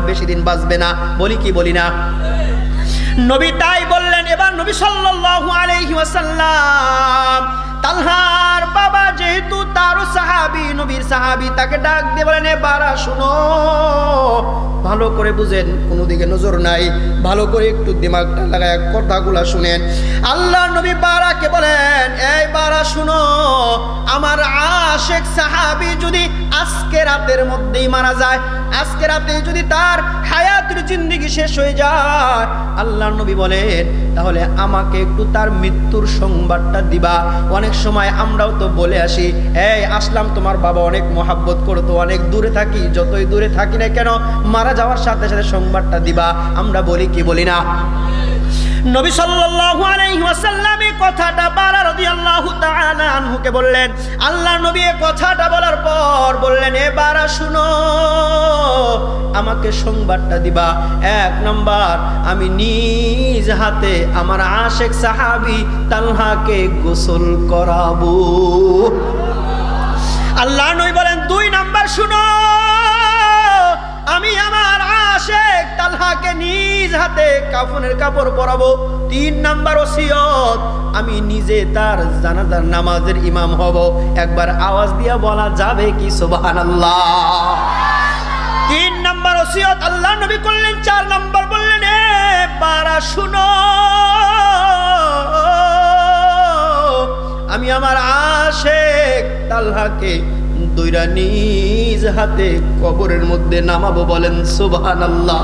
বেশি দিন বাঁচবে না। বলি কি বলি না? নবী তাই বললেন, এবার নবী সাল্লাল্লাহু আলাইহি ওয়াসাল্লাম তালহার বাবা যেহেতু তারও সাহাবি, নবীর সাহাবি, তাকে ডাক দিয়ে বলেন এবারা শুনো, ভালো করে বুঝেন, কোনো দিকে নজর নাই। ভালো করে একটু দিমাগটা লাগায় কথাগুলা শুনেন। আল্লাহ নবী বারাকে বলেন, এই বারা, শুনো, আমার আশেক সাহাবি যদি আজকে রাতের মধ্যেই মারা যায়। আজকে রাতে যদি তার হায়াতের জিন্দিগি শেষ হয়ে যায় আল্লাহ নবী বলেন, তাহলে আমাকে একটু তার মৃত্যুর সংবাদটা দিবা। অনেক সময় আমরাও তো বলে আসি, এই, আসলাম তোমার বাবা, অনেক মহাব্বত করতো অনেক দূরে থাকি, যতই দূরে থাকি না কেন, মারা যাওয়ার সাথে সাথে সংবাদটা দিবা। আমরা বলি কি বলি না? নবী সাল্লাল্লাহু আলাইহি কথাটা বারা রাদিয়াল্লাহু তাআলা আনহুকে বললেন। নবী এই কথাটা বলার পর বললেন, এ বারা, শুনো, আমাকে সংবাদটা দিবা। এক নাম্বার, আমি নিজ হাতে আমার আশেক সাহাবী তালহাকে গোসল করাবো। আল্লাহ নবী বলেন, দুই নাম্বার, শুনো, আমি আমার আশেক তালহাকে নিজ হাতে কাফনের কাপড় পরাবো। তিন নাম্বার ওসিয়ত, আমি নিজে তার জানাজার নামাজের ইমাম হব। একবার আওয়াজ দিয়া বলা যাবে কি? সুবহানাল্লাহ। তিন নাম্বার ওসিয়ত, আল্লাহ নবী করলেন, চার নাম্বার বললেন, এ বারা শুনো। আমি আমার আশেক তালহাকে দুইরা নিজ হাতে কবরের মধ্যে নামাবো বলেন সুবহান আল্লাহ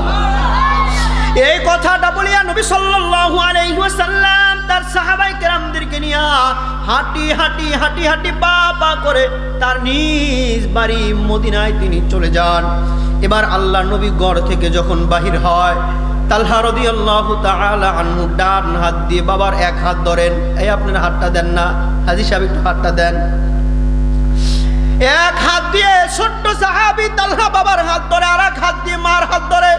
এই কথাটা বলিয়া নবী সাল্লাল্লাহু আলাইহি ওয়াসাল্লাম তার সাহাবাই কেরামদেরকে নিয়ে হাঁটি হাঁটি হাঁটি হাঁটি পা পা করে তার নিজ বাড়ি মদিনায় তিনি চলে যান। এবার আল্লাহ নবী গড় থেকে যখন বাহির হয়, তালহা রাদিয়াল্লাহু তাআলা আনহু ডান হাত দিয়ে বাবার এক হাত ধরেন, এই আপনার হাতটা দেন না, হাজি সাহেব একটু হাতটা দেন। এক হাত দিয়ে ছোট্ট সাহাবি তালহা বাবার হাত ধরে আর এক হাত দিয়ে মার হাত ধরে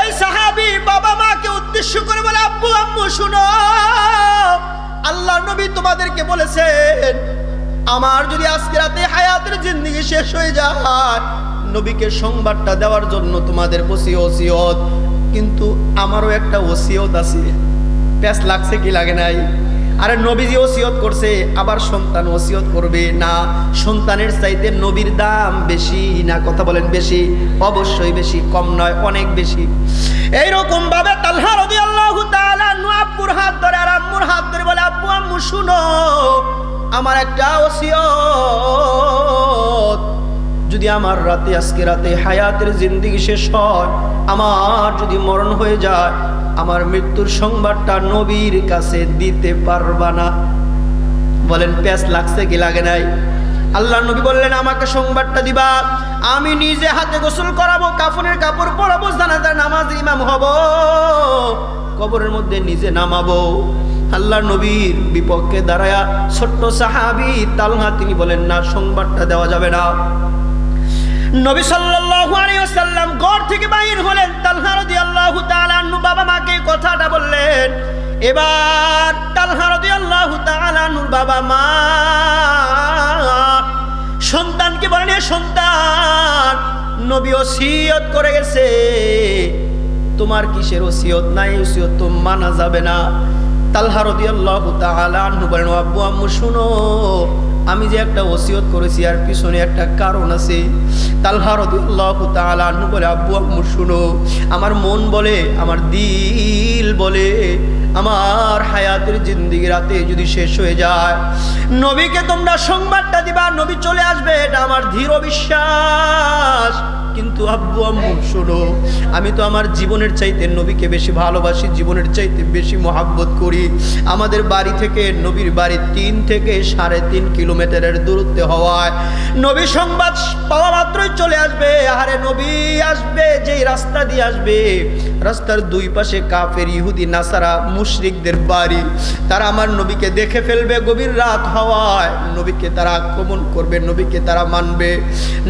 এই সাহাবি বাবা মাকে উদ্দেশ্য করে বলে, আব্বু, আম্মু, শুনো। আল্লাহ নবী তোমাদেরকে বলেছেন, আমার যদি আজকে রাতে হায়াতের জিন্দিগি শেষ হয়ে যায়, নবীকে সংবাদটা দেওয়ার জন্য তোমাদের বসি ওসিয়ত, কিন্তু আমারও একটা ওসিয়ত আছে। প্যাস লাগছে কি লাগে নাই? আরে নবীজি ওসিয়ত করছে, আবার সন্তান ওসিয়ত করবে। না, সন্তানের চাইতে নবীর দাম বেশি, না কথা বলেন বেশি, অবশ্যই বেশি, কম নয়, অনেক বেশি। এইরকম ভাবে তালহা রবি নু আব্বুর হাত ধরে আর আম্মুর হাত ধরে বলে, আব্বু, আম্মু, শুনো, আমার একটা ওসিয়ত যদি আমার রাতে, আজকে রাতে হায়াতের জিন্দিগি শেষ হয়, আমার যদি মরণ হয়ে যায়, আমার মৃত্যুর সংবাদটা নবীর কাছে দিতে পারবা না। বলেন প্যাস লাগছে কি লাগে নাই? আল্লাহ নবী বললেন, আমাকে সংবাদটা দিবা, আমি নিজে হাতে গোসল করাবো, কাফনের কাপড় পরাবো, জানাজার নামাজ ইমাম হব, কবরের মধ্যে নিজে নামাবো। আল্লাহ নবীর বিপক্ষে দাঁড়ায়া ছোট্ট সাহাবি তালহা, তিনি বলেন, না, সংবাদটা দেওয়া যাবে না। নবী সাল্লাল্লাহু আলাইহি ওয়াসাল্লাম গড় থেকে বাইর হলেন। তালহা রাদিয়াল্লাহু তাআলা আনহু বাবা মাকে কথাটা বললেন, এবার তালহা রাদিয়াল্লাহু তাআলা আনহুর বাবা মা সন্তানকে বলেন "এ সন্তান, নবী ওসিয়ত করে গেছে। তোমার কিসের ওসিয়ত? নাই ওসিয়ত তো মানা যাবে না। তালহা রাদিয়াল্লাহু তাআলা আনহু বলেন, "ও আব্বু, আম্মু, শুনো আমি যে একটা ওসিয়ত করেছি আর পিছনে একটা কারণ আছে। তালহা রদুল্লাহ তালু বলে, আব্বু, আম্মু, শুনো, আমার মন বলে, আমার দিল বলে, আমার হায়াতের জিন্দিগি রাতে যদি শেষ হয়ে যায়, নবীকে তোমরা সংবাদটা দিবা, নবী চলে আসবে, এটা আমার ধীর বিশ্বাস। কিন্তু আব্বু, আম্মু, শোনো, আমি তো আমার জীবনের চাইতে নবীকে বেশি ভালোবাসি, জীবনের চাইতে বেশি মহাব্বত করি। আমাদের বাড়ি থেকে, নবীর বাড়ি তিন থেকে সাড়ে তিন কিলোমিটারের দূরত্বে হওয়ায় নবী সংবাদ পাওয়া মাত্রই চলে আসবে। আরে নবী আসবে, যেই রাস্তা দিয়ে আসবে। রাস্তার দুই পাশে কাফের, ইহুদি, নাসারা, মুশরিকদের বাড়ি। তারা আমার নবীকে দেখে ফেলবে গভীর রাত হওয়ায়। নবীকে তারা আক্রমণ করবে, নবীকে তারা মানবে,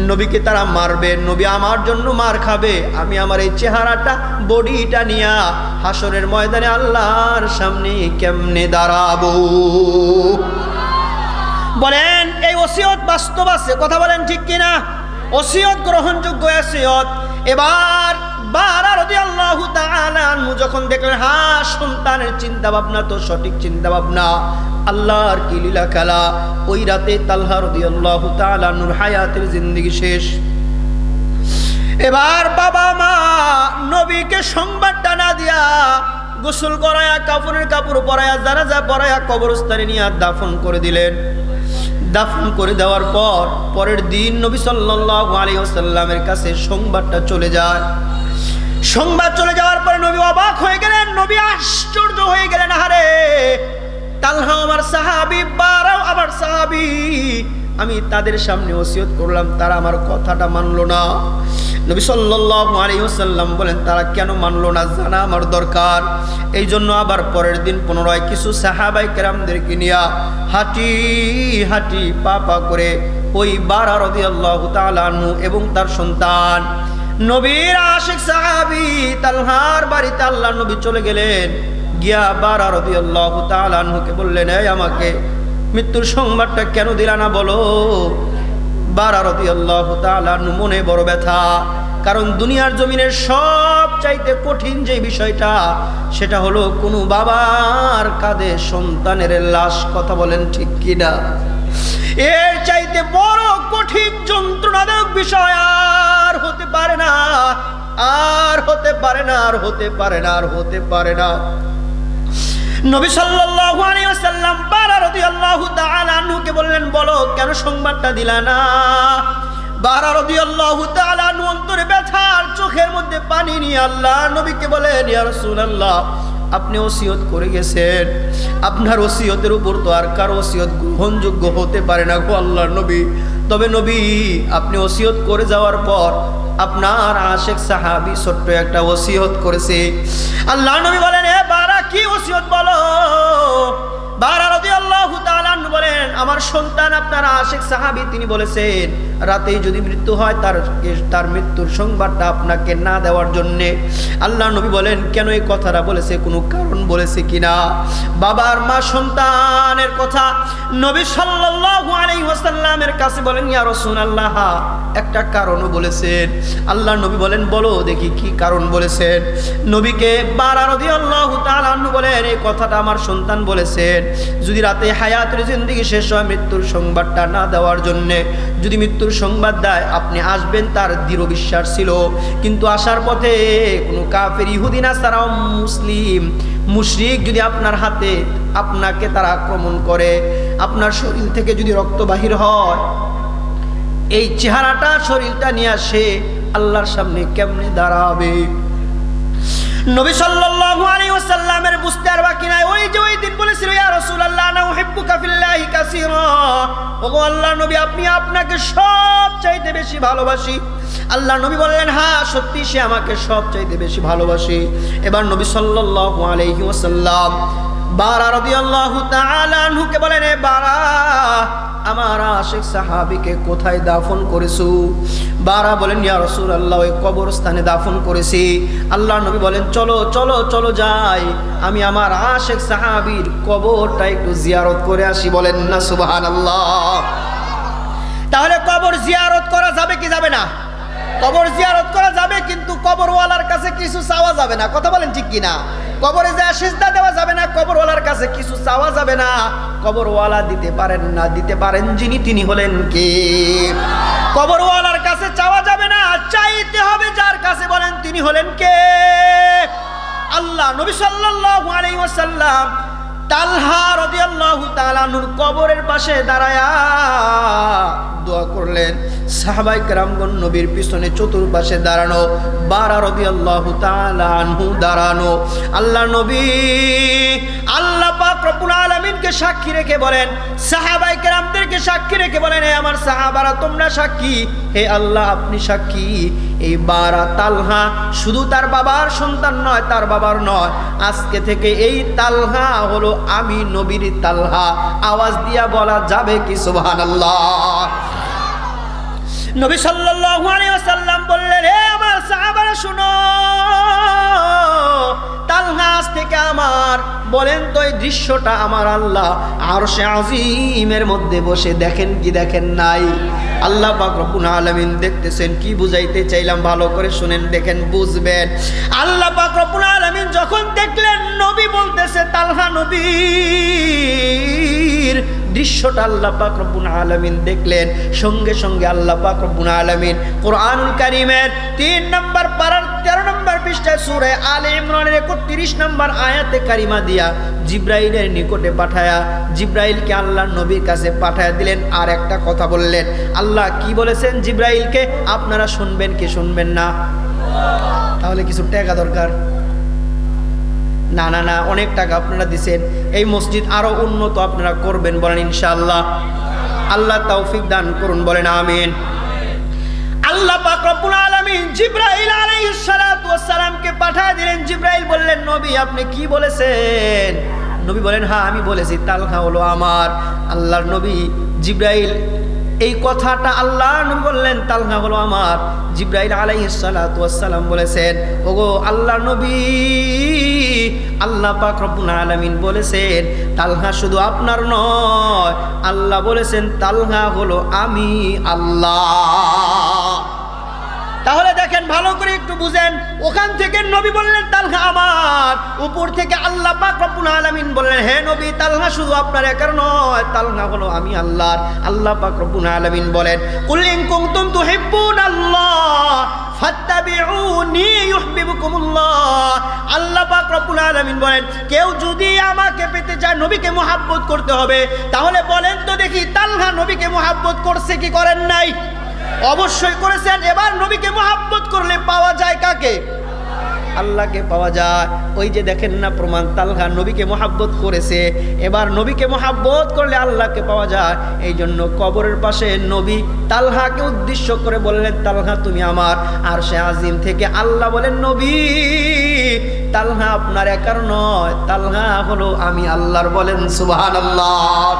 নবীকে তারা মারবে, নবী আমার জন্য মার খাবে। আমি আমার এই চেহারাটা, বডিটা নিয়া হাসরের ময়দানে আল্লাহর সামনে কেমনে দাঁড়াবো? বলেন, এই ওসিয়ত বাস্তব আছে, কথা বলেন ঠিক কিনা? ওসিয়ত গ্রহণযোগ্য ওসিয়ত। এবার যখন দেখলেন হ্যাঁ সন্তানের চিন্তা ভাবনা তো সঠিক চিন্তা ভাবনা আল্লাহর কি লীলা খেলা ওই রাতে তালহা রাদিয়াল্লাহু তাআলা নূর হায়াতের জিন্দেগি শেষ। এবার বাবা মা নবীকে সংবাদটা না দিয়া গোসল করায়া কাপড়ের কাপড় পরায়া যারা যা পরায়া কবরস্থানে নিয়ে দাফন করে দিলেন। দাফন করে দেওয়ার পর পরের দিন নবী আলাইহি ওয়াসাল্লামের কাছে সংবাদটা চলে যায়। সংবাদ চলে যাওয়ার পরে নবী অবাক হয়ে গেলেন, নবী আশ্চর্য হয়ে গেলেন, আহারে! তালহা আমার সাহাবি, বারাও আমার সাহাবি আমি তাদের সামনে ওসিয়ত করলাম, তারা আমার কথাটা মানলো না। নবী সাল্লাল্লাহু আলাইহি ওয়াসাল্লাম বলেন, তারা কেন মানলো না? জানা আমার দরকার। এই জন্য আবার পরের দিন পুনরায় কিছু সাহাবাই কেরামদেরকে নিয়া হাঁটি হাঁটি, পা পা করে ওই বারা রাদিয়াল্লাহু তাআলা আনহু এবং তার সন্তান। নবীর আশিক সাহাবি তালহার বাড়িতে আল্লাহ নবী চলে গেলেন। গিয়া বারা রাদিয়াল্লাহু তাআলা আনহুকে বললেন, এই আমাকে মৃত্যুর সংবাদটা কেন দিলা না বলো? বারা রাদিয়াল্লাহু তাআলা আনহু মনে বড় ব্যথা। কারণ দুনিয়ার জমিনের সব চাইতে কঠিন যে বিষয়টা, সেটা হলো কোনো বাবার কাঁধে সন্তানের লাশ, কথা বলেন ঠিক কিনা? এর চাইতে বড় কঠিন যন্ত্রণাদায়ক বিষয় আর হতে পারে না, আর হতে পারে না, আর হতে পারে না, আর হতে পারে না। নবী বললেন, বলো, কেন সংবাদটা দিলা না? চোখের মধ্যে পানি নিয়ে আল্লাহ নবীকে বলেন আপনি ওসিয়ত করে গেছেন। আপনার ওসিয়তের উপর তো আর কারও ওসিয়ত গ্রহণযোগ্য হতে পারে না গো আল্লাহর নবী। তবে নবী, আপনি ওসিয়ত করে যাওয়ার পর আপনার আশেক সাহাবি ছোট্ট একটা ওসিয়ত করেছে। আল্লাহ নবী বলেন ওসিয়ত বলো। বলেন আমার সন্তান আপনার আশেখ সাহাবি তিনি বলেছেন রাতেই যদি মৃত্যু হয়, তার তার মৃত্যুর সংবাদটা আপনাকে না দেওয়ার জন্যে আল্লাহ নবী বলেন, কেন এই কথাটা বলেছে? কোনো কারণ বলেছে কিনা? বাবার মা সন্তানের কথা নবী সাল্লাল্লাহু কাছে বলেন, ইয়া রাসূলুল্লাহ, একটা কারণও বলেছেন। আল্লাহ নবী বলেন, বলো, দেখি কি কারণ বলেছেন। নবীকে বারা রাদিয়াল্লাহু তাআলা বলেন, এই কথাটা আমার সন্তান বলেছেন। যদি রাতে হায়াতের জিন্দেগি শেষ হয়, মৃত্যুর সংবাদটা না দেওয়ার জন্যে, যদি মৃত্যুর সংবাদ দেয়, আপনি আসবেন তার দৃঢ় বিশ্বাস ছিল। কিন্তু আসার পথে কোনো কাফের, ইহুদি না ছাড়াও মুসলিম, মুশরিক যদি আপনার হাতে আপনাকে তারা আক্রমণ করে, আপনার শরীর থেকে যদি রক্ত বাহির হয়, এই চেহারাটা, শরীরটা নিয়ে আসে, আল্লাহর সামনে কেমনে দাঁড়াবে? নবী সাল্লাল্লাহু আলাইহি ওয়াসাল্লামের বুঝতে আর বাকি নাই। ওই যে ওই দিন বলেছিল, ইয়া রাসূলুল্লাহ, আনা উহিব্বুকা ফিল্লাহি কাসীরা। ওগো আল্লাহ নবী, আপনি আপনাকে সব চাইতে বেশি ভালোবাসি। আল্লাহ নবী বললেন হ্যাঁ সত্যি সে আমাকে সব চাইতে বেশি ভালোবাসে। এবার নবী সাল্লাল্লাহু আলাইহি ওয়াসাল্লাম বারা রাদিয়াল্লাহু তাআলা আনহুকে বলেন, এ বারা আমার আশেখ সাহাবিকে কোথায় দাফন করেছ? বারা বলেন, ইয়া রাসূলুল্লাহ, ওই কবরস্থানে দাফন করেছি। আল্লাহ নবী বলেন, চলো চলো চলো যাই। আমি আমার আশেখ সাহাবীর কবরটা একটু জিয়ারত করে আসি। বলেন, না, সুবহানাল্লাহ। তাহলে কবর জিয়ারত করা যাবে কি যাবে না? কবর জিয়ারত করা যাবে, কিন্তু কবরওয়ালার কাছে কিছু চাওয়া যাবে না। কথা বলেন ঠিক কিনা? কবরে যা সিজদা দেওয়া যাবে না, কবরওয়ালার কাছে কিছু চাওয়া যাবে না। কবরওয়ালা দিতে পারেন না, দিতে পারেন যিনি তিনি হলেন কে? কবরওয়ালার কাছে চাওয়া যাবে না, চাইতে হবে যার কাছে বলেন তিনি হলেন কে? আল্লাহ নবী সাল্লাল্লাহু আলাইহি ওয়াসাল্লাম তালহা রাদিয়াল্লাহু তাআলা নূর কবরের পাশে দাঁড়ায়া দোয়া করলেন। সাহাবাই কেরামগণ নবীর পিছনে চতুর্পাশে দাঁড়ানো, বারা রাদিয়াল্লাহু তাআলা আনহু দাঁড়ানো। আল্লাহ নবী, আল্লাহ আলামিনকে সাক্ষী রেখে বলেন, সাহাবাই কেরামদেরকে সাক্ষী রেখে বলেন হে আমার সাহাবারা, তোমরা সাক্ষী? হে আল্লাহ, আপনি সাক্ষী? এই বারা তালহা শুধু তার বাবার সন্তান নয়, তার বাবার নয়। আজকে থেকে এই তালহা হলো আমি নবীর তালহা। আওয়াজ দিয়া বলা যাবে কি সুবহানাল্লাহ? নবী সাল্লাল্লাহু আলাইহি ওয়াসাল্লাম বললেন, হে আমার সাহাবারা, শুনো। তালহা আজ থেকে আমার, বলেন তো এই দৃশ্যটা আমার আল্লাহ আর সে আজিমের মধ্যে বসে দেখেন কি দেখেন নাই। আল্লাহ পাক রব্বুল আলামিন দেখতেছেন, কি বুঝাইতে চাইলাম ভালো করে শুনেন, দেখেন, বুঝবেন। আল্লাহ পাক রব্বুল আলামিন যখন দেখলেন, নবী বলতেছে, তালহা নবীর দৃশ্যটা আল্লাহ পাক রব্বুল আলামিন দেখলেন। সঙ্গে সঙ্গে আল্লাহ পাক রব্বুল আলামিন কোরআনুল কারীমের 3 নম্বর পারার 13 নম্বর পৃষ্ঠায় সূরা আলে ইমরানের 31 নম্বর আয়াতে কারিমা দিয়া জিব্রাইলের নিকটে পাঠায়া জিব্রাইলকে আল্লাহর নবীর কাছে পাঠায়া দিলেন আর একটা কথা বললেন। আল্লাহ কি বলেছেন জিব্রাইলকে? আপনারা শুনবেন কি শুনবেন না? তাহলে কিছু টাকা দরকার। না না না, অনেক টাকা আপনারা দিছেন। এই মসজিদ আরও উন্নত আপনারা করবেন বলেন ইনশাআল্লাহ। আল্লাহ তৌফিক দান করুন বলেন আমিন। আল্লাহ পাক রব্বুল আলামিন জিব্রাইল আলাইহিস সালাতু ওয়াস সালামকে পাঠিয়ে দিলেন। জিব্রাইল বললেন, নবী, আপনি কি বলেছেন? নবী বলেন হ্যাঁ আমি বলেছি, তালহা হলো আমার। আল্লাহর নবী জিব্রাইল এই কথাটা আল্লাহ নবী বললেন তালহা হলো আমার। জিব্রাইল আলাইহিস সালাতু ওয়াস সালাম বলেছেন, ওগো আল্লাহ নবী, আল্লাহ পাক রব্বুল আলামিন বলেছেন তালহা শুধু আপনার নয়, আল্লাহ বলেছেন তালহা হলো আমি আল্লাহ। তাহলে দেখেন, ভালো করে একটু বুঝেন। ওখান থেকে নবী বললেন, তালহা আমার। উপর থেকে আল্লাহ পাক আলামিন বললেন, হে নবী, তালহা শুধু আপনার একার নয়, তালহা হলো আমি আল্লাহর। আল্লাহ পাক আলামিন বলেন, কুল ইন কুনতুম তুহিব্বুন আল্লাহ বলেন, কেউ যদি আমাকে পেতে চায় করতে হবে, তাহলে বলেন তো দেখি, তালহা নবীকে মোহাব্বত করছে কি করেন নাই? অবশ্যই করেছেন। এবার নবীকে মোহাব্বত করলে পাওয়া যায় কাকে? আল্লাহকে পাওয়া যায়। ওই যে দেখেন না প্রমাণ, তালহা নবীকে মোহাব্বত করেছে। এবার নবীকে মোহাব্বত করলে আল্লাহকে পাওয়া যায়। এই জন্য কবরের পাশে নবী তালহাকে উদ্দেশ্য করে বললেন, তালহা, তুমি আমার। আর সে আজিম থেকে আল্লাহ বলেন, নবী, তালহা আপনার একার নয়। তালহা হলো আমি আল্লাহর বলেন সুবহান আল্লাহ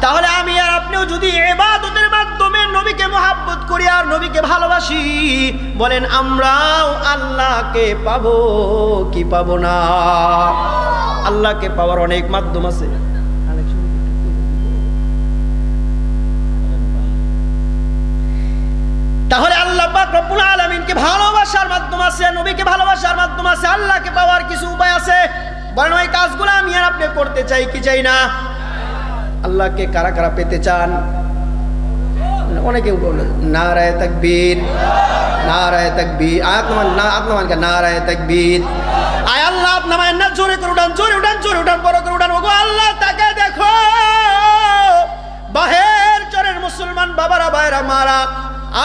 তাহলে আমি আর আপনিও যদি নবীকে মোহাব্বত করি আর নবীকে ভালোবাসি। বলেন, আমরাও আল্লাহকে পাবো কি পাবো না? আল্লাহকে পাওয়ার অনেক মাধ্যম আছে। তাহলে আল্লাহ রব্বুল ভালোবাসার মাধ্যম আছে, নবীকে ভালোবাসার মাধ্যম আছে, আল্লাহকে পাওয়ার কিছু উপায় আছে। বলেন, ওই কাজগুলো আমি আর আপনি করতে চাই কি চাই না? আল্লাহকে কারা কারা পেতে চান? অনেকে বলে, নারায় তাকবীর নারায় তাকবীর। আয়াত না, আয়াত কে, নারায় তাকবীর। আয় আল্লাহ নামায় না, জোরে করে উঠান, জোরে উঠান জোরে উঠান, বড় করে উঠান। ওগো আল্লাহ, তাকে দেখো। বাহের চরের মুসলমান বাবারা, ভাইরা, মারা।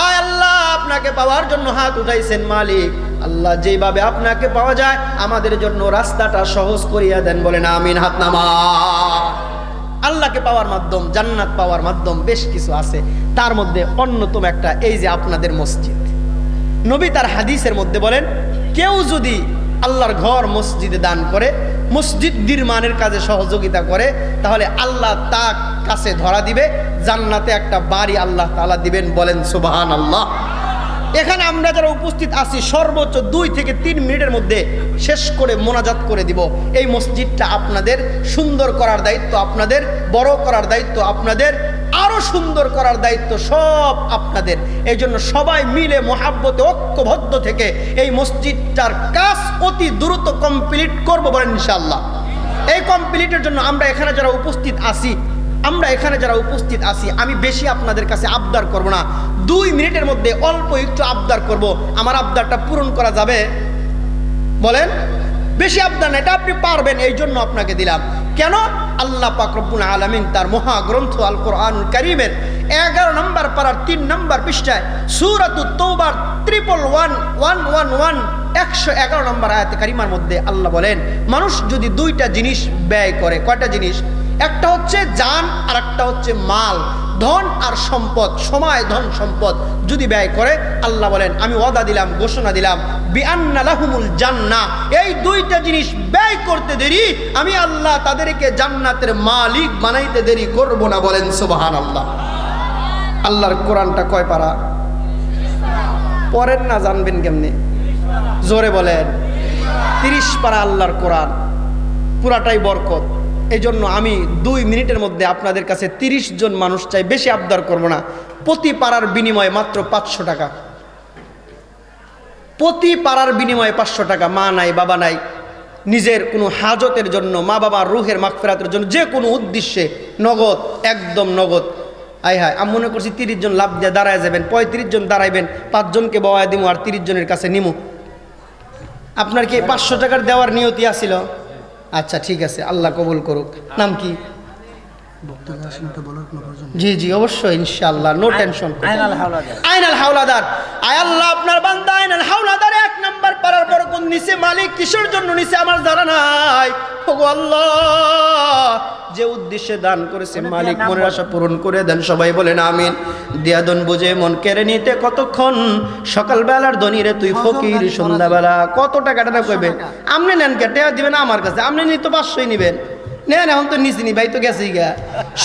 আয় আল্লাহ, আপনাকে পাওয়ার জন্য হাত উঠাইছেন মালিক। আল্লাহ যেভাবে আপনাকে পাওয়া যায়, আমাদের জন্য রাস্তাটা সহজ করিয়া দেন বলেন, আমিন, হাত নামা আল্লাহকে পাওয়ার মাধ্যম, জান্নাত পাওয়ার মাধ্যম বেশ কিছু আছে। তার মধ্যে অন্যতম একটা, এই যে আপনাদের মসজিদ। নবী তার হাদিসের মধ্যে বলেন, কেউ যদি আল্লাহর ঘর মসজিদে দান করে, মসজিদ নির্মাণের কাজে সহযোগিতা করে, তাহলে আল্লাহ তা কাছে ধরা দিবে, জান্নাতে একটা বাড়ি আল্লাহ তালা দিবেন বলেন সুবাহান আল্লাহ এখানে আমরা যারা উপস্থিত আছি, সর্বোচ্চ দুই থেকে তিন মিনিটের মধ্যে শেষ করে মোনাজাত করে দিব। এই মসজিদটা আপনাদের সুন্দর করার দায়িত্ব, আপনাদের বড় করার দায়িত্ব, আপনাদের আরও সুন্দর করার দায়িত্ব সব আপনাদের। এই জন্য সবাই মিলে মহাব্বতে ঐক্যবদ্ধ থেকে এই মসজিদটার কাজ অতি দ্রুত কমপ্লিট করব বলেন ইনশাল্লাহ এই কমপ্লিটের জন্য আমরা এখানে যারা উপস্থিত আছি আমরা এখানে যারা উপস্থিত আছি, আমি বেশি আপনাদের কাছে আবদার করব না। দুই মিনিটের মধ্যে অল্প একটু আবদার করব। আমার আবদারটা পূরণ করা যাবে? বলেন? বেশি আবদার না, এটা আপনি পারবেন, এই জন্য আপনাকে দিলাম। কেন? আল্লাহ পাক রব্বুল আলামিন তার মহাগ্রন্থ আল কোরআনুল কারীমের এগারো নম্বর পারার তিন নম্বর পৃষ্ঠায় সুরাতু তৌবার triple one one one one, একশো এগারো নম্বর আয়াতে কারিমার মধ্যে আল্লাহ বলেন, মানুষ যদি দুইটা জিনিস ব্যয় করে, কয়টা জিনিস? একটা হচ্ছে জান আর একটা হচ্ছে মাল। ধন আর সম্পদ, সময়, ধন, সম্পদ যদি ব্যয় করে, আল্লাহ বলেন, আমি ওয়াদা দিলাম, ঘোষণা দিলাম, বিআন্না লাহুমুল জান্নাহ এই দুইটা জিনিস ব্যয় করতে দেরি, আমি আল্লাহ তাদেরকে জান্নাতের মালিক বানাইতে দেরি করব না বলেন সুবহান আল্লাহ আল্লাহর কোরআনটা কয় পারা? পড়েন না, জানবেন কেমনে? জোরে বলেন। তিরিশ পারা আল্লাহর কোরআন, পুরাটাই বরকত। এই জন্য আমি দুই মিনিটের মধ্যে আপনাদের কাছে তিরিশ জন মানুষ চাই বেশি আবদার করব না। প্রতি পাড়ার বিনিময়ে মাত্র পাঁচশো টাকা। প্রতি পাড়ার বিনিময়ে পাঁচশো টাকা, মা নাই, বাবা নাই, নিজের কোনো হাজতের জন্য, মা বাবার রুহের মাগফেরাতের জন্য, যে কোনো উদ্দেশ্যে নগদ, একদম নগদ। আয় হায়, আমি মনে করছি তিরিশ জন লাভ দিয়ে দাঁড়ায় যাবেন, পঁয়ত্রিশ জন দাঁড়াইবেন পাঁচজনকে বাবা দিমু আর তিরিশ জনের কাছে নিমু। আপনার কি পাঁচশো টাকার দেওয়ার নিয়তি আছিল? আচ্ছা ঠিক আছে আল্লাহ কবুল করুক নাম কি। জি জি অবশ্যই ইনশাআল্লাহ নো টেনশন আইনাল হাওলাদার। আয় আল্লাহ আপনার বান্দা আইনাল হাওলাদার কোন নিচে মালিক কিসের জন্য নিচে আমার জানা নাই? ওগো আল্লাহ যে উদ্দেশ্যে দান করেছে মালিক মনের আশা পূরণ করে দেন সবাই বলেন আমিন। দিয়াদন বুঝে মন কেড়ে নিতে কতক্ষণ? সকালবেলার ধনীরে তুই ফকির সন্ধ্যাবেলা কত টাকাটা না কইবে? আপনি নেন কে? টেয়া দিবেন আমার কাছে। আপনি নিতে পাঁচশোই নিবেন। নেন এখন তো নিছি নি ভাই তো গেছেই গা।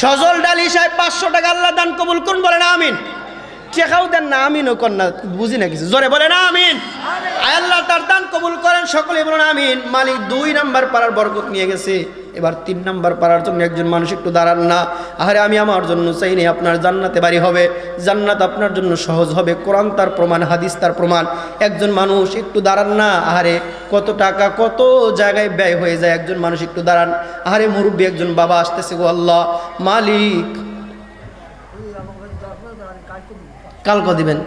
সজল ডালি সাহেব পাঁচশো টাকা আল্লাহ দান কবুল করুন বলেন আমিন। টেকাও দেন না আমিনও কর না বুঝি না কিছু। জোরে বলেন আমিন। আল্লাহ তার দান কবুল করেন, সকলে বলেন আমিন। মালিক দুই নাম্বার পাড়ার বরকত নিয়ে গেছে। এবার তিন নাম্বার পাড়ার জন্য একজন মানুষ একটু দাঁড়ান না। আরে আমি আমার জন্য চাই নেই আপনার জান্নাতে বাড়ি হবে। জান্নাত আপনার জন্য সহজ হবে। কোরআন তার প্রমাণ, হাদিস তার প্রমাণ। একজন মানুষ একটু দাঁড়ান না, আহারে, কত টাকা কত জায়গায় ব্যয় হয়ে যায়, একজন মানুষ একটু দাঁড়ান। আহারে, মুরব্বী একজন বাবা আসতেছে গো আল্লাহ, মালিক। কালকে দিবেন।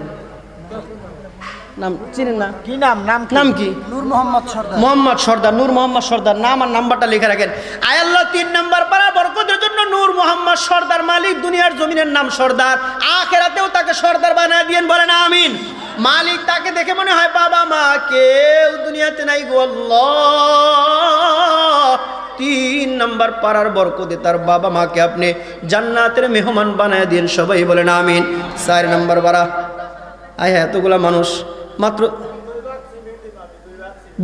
নাম চিনেন না? কি নাম? নাম কি? নাম কি? নূর মোহাম্মদ সর্দার। মোহাম্মদ সর্দার নূর মোহাম্মদ সর্দার। নাম আর নাম্বারটা লিখে রাখেন। আয়াল্লাহ তিন নাম্বার পাড়া বরকতের জন্য নূর মোহাম্মদ সর্দার মালিক দুনিয়ার জমিনের নাম সর্দার। আখেরাতেও তাকে সর্দার বানায় দিয়েন বলেন আমিন। মালিক তাকে দেখে মনে হয় বাবা মা কেউ দুনিয়াতে নাই গো আল্লাহ। তিন নাম্বার পাড়ার বরকতে তার বাবা মাকে আপনি জান্নাতের মেহমান বানায় দিন সবাই বলেন আমিন। চার নাম্বার বাড়া আয় হ্যাঁ এতগুলা মানুষ। মাত্র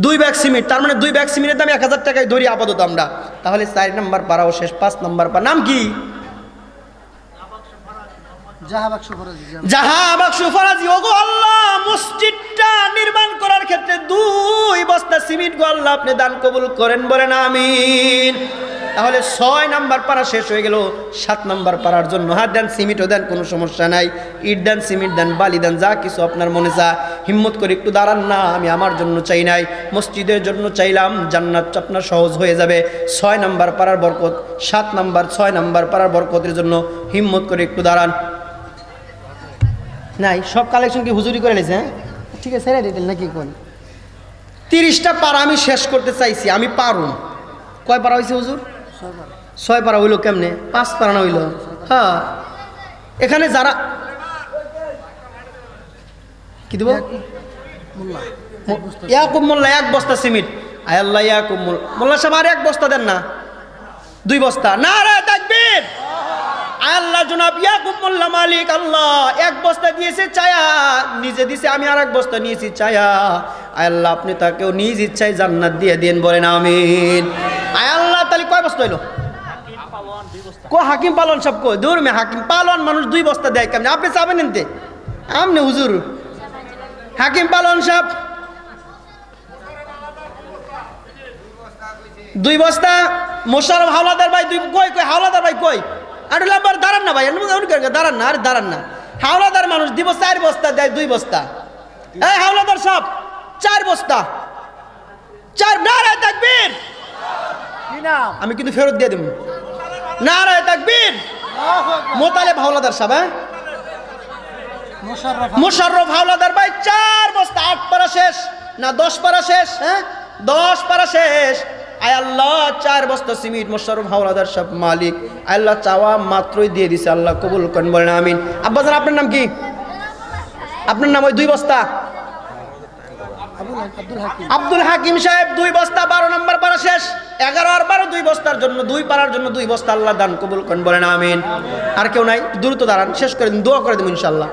দুই ব্যাগ সিমেন্ট তার মানে দুই ব্যাগ সিমেন্টের দাম এক হাজার টাকায় ধরি আপাতত আমরা। তাহলে চার নাম্বার পাড়াও শেষ পাঁচ নাম্বার পা নাম কি? মসজিদটা নির্মাণ করার ক্ষেত্রে দুই বস্তা সিমেন্ট গো আল্লাহ আপনি দান কবুল করেন বলেন আমিন। তাহলে ছয় নাম্বার পাড়া শেষ হয়ে গেল সাত নাম্বার পাড়ার জন্য। হাত দেন সিমেন্টও দেন কোনো সমস্যা নাই। ইট দেন সিমেন্ট দেন বালি দেন যা কিছু আপনার মনে যা। হিম্মত করে একটু দাঁড়ান না আমি আমার জন্য চাই নাই। মসজিদের জন্য চাইলাম জান্নাত আপনার সহজ হয়ে যাবে। ছয় নাম্বার পাড়ার বরকত সাত নাম্বার ছয় নাম্বার পাড়ার বরকতের জন্য হিম্মত করে একটু দাঁড়ান। নাই সব কালেকশন কি হুজুরি করে নিয়েছে হ্যাঁ? ঠিক আছে দিতেন নাকি কোন? তিরিশটা পারা আমি শেষ করতে চাইছি আমি পারুম। কয় পারা হয়েছে হুজুর? ছয় পারা হইল কেমনে? পাঁচ পারা না হইল? হ্যাঁ। এখানে যারা কি দেবো? ইয়াকুব মোল্লা এক বস্তা সিমেন্ট। আয় আল্লাহ ইয়াকুব মোল্লা। মোল্লা সাহেব আর এক বস্তা দেন না? দুই বস্তা। না রে তাকবীর! আয় আল্লাহ জনাব ইয়াকুব মোল্লা মালিক আল্লাহ। এক বস্তা দিয়েছে চায়া নিজে দিছে আমি আর এক বস্তা নিয়েছি চায়া আয় আল্লাহ আপনি তাকেও নিজ ইচ্ছায় জান্নাত দিয়ে দিন বলেন আমিন। আয় হইল। কো হাকিম পালন সব কো দূর মে হাকিম। পালন মানুষ দুই বস্তা দেয় কেমন? আপনি চাবেন এনতে? আমনে হুজুর। হাকিম পালন সাহেব দুই বস্তা। মোশারফ হাওলাদার ভাই দুই কই কই, হাওলাদার ভাই কই? আর লাম্বার, দাঁড়ান না ভাই। দাঁড়ান না, আরে দাঁড়ান না। হাওলাদার মানুষ দিব চার বস্তা, দেয় দুই বস্তা। এই হাওলাদার সব, চার বস্তা। চার না রে তাকবীর আমি কিন্তু ফেরত দিয়ে দেব। না রে তাকবীর। মোতালেব ভাওলাদার সাহেব হ্যাঁ? মোশাররফ হাওলাদার ভাই চার বস্তা আট পারা শেষ না দশ পারা শেষ হ্যাঁ? দশ পারা শেষ। আয় আল্লাহ চার বস্তা সিমিট মোশাররফ হাওলাদার সব মালিক। আল্লাহ চাওয়া মাত্রই দিয়ে দিছে আল্লাহ কবুল করেন বলেন আমিন। আব্বাজান আপনার নাম কি? আপনার নাম ওই দুই বস্তা? আব্দুল হাকিম। সাহেব দুই বস্তা বারো নম্বর পারা শেষ। এগারো আর বারো দুই বস্তার জন্য, দুই পারার জন্য দুই বস্তা আল্লাহ দান কবুল করেন বলেন, আমিন। আর কেউ নাই, দ্রুত দাঁড়ান, শেষ করে দিন, দোয়া করে দিন ইনশাল্লাহ